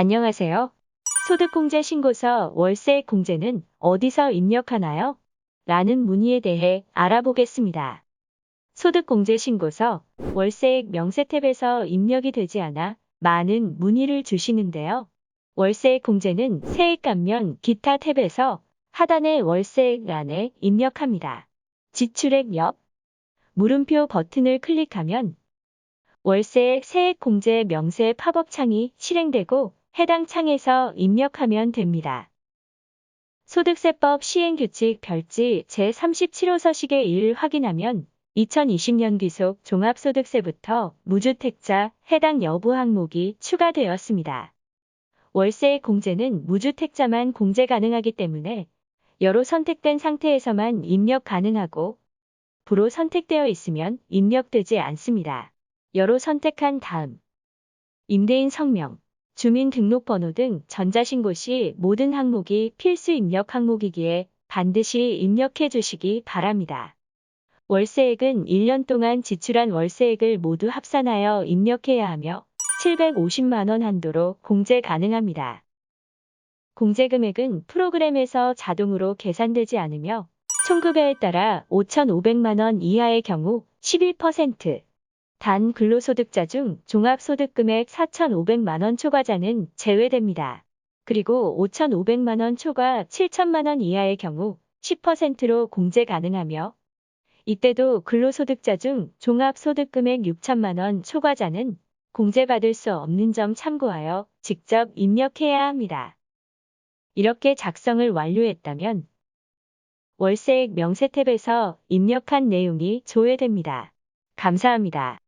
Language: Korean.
안녕하세요. 소득공제 신고서 월세액 공제는 어디서 입력하나요? 라는 문의에 대해 알아보겠습니다. 소득공제 신고서 월세액 명세 탭에서 입력이 되지 않아 많은 문의를 주시는데요. 월세액 공제는 세액 감면 기타 탭에서 하단의 월세액란에 입력합니다. 지출액 옆 물음표 버튼을 클릭하면 월세액 세액 공제 명세 팝업 창이 실행되고 해당 창에서 입력하면 됩니다. 소득세법 시행규칙 별지 제37호 서식의 1을 확인하면 2020년 귀속 종합소득세부터 무주택자 해당 여부 항목이 추가되었습니다. 월세액 공제는 무주택자만 공제 가능하기 때문에 여로 선택된 상태에서만 입력 가능하고 부로 선택되어 있으면 입력되지 않습니다. 여로 선택한 다음 임대인 성명, 주민등록번호 등 전자신고 시 모든 항목이 필수 입력 항목이기에 반드시 입력해 주시기 바랍니다. 월세액은 1년 동안 지출한 월세액을 모두 합산하여 입력해야 하며 750만원 한도로 공제 가능합니다. 공제 금액은 프로그램에서 자동으로 계산되지 않으며 총급여에 따라 5,500만원 이하의 경우 11%, 단 근로소득자 중 종합소득금액 4,500만원 초과자는 제외됩니다. 그리고 5,500만원 초과 7천만원 이하의 경우 10%로 공제 가능하며 이때도 근로소득자 중 종합소득금액 6천만원 초과자는 공제받을 수 없는 점 참고하여 직접 입력해야 합니다. 이렇게 작성을 완료했다면 월세액 명세 탭에서 입력한 내용이 조회됩니다. 감사합니다.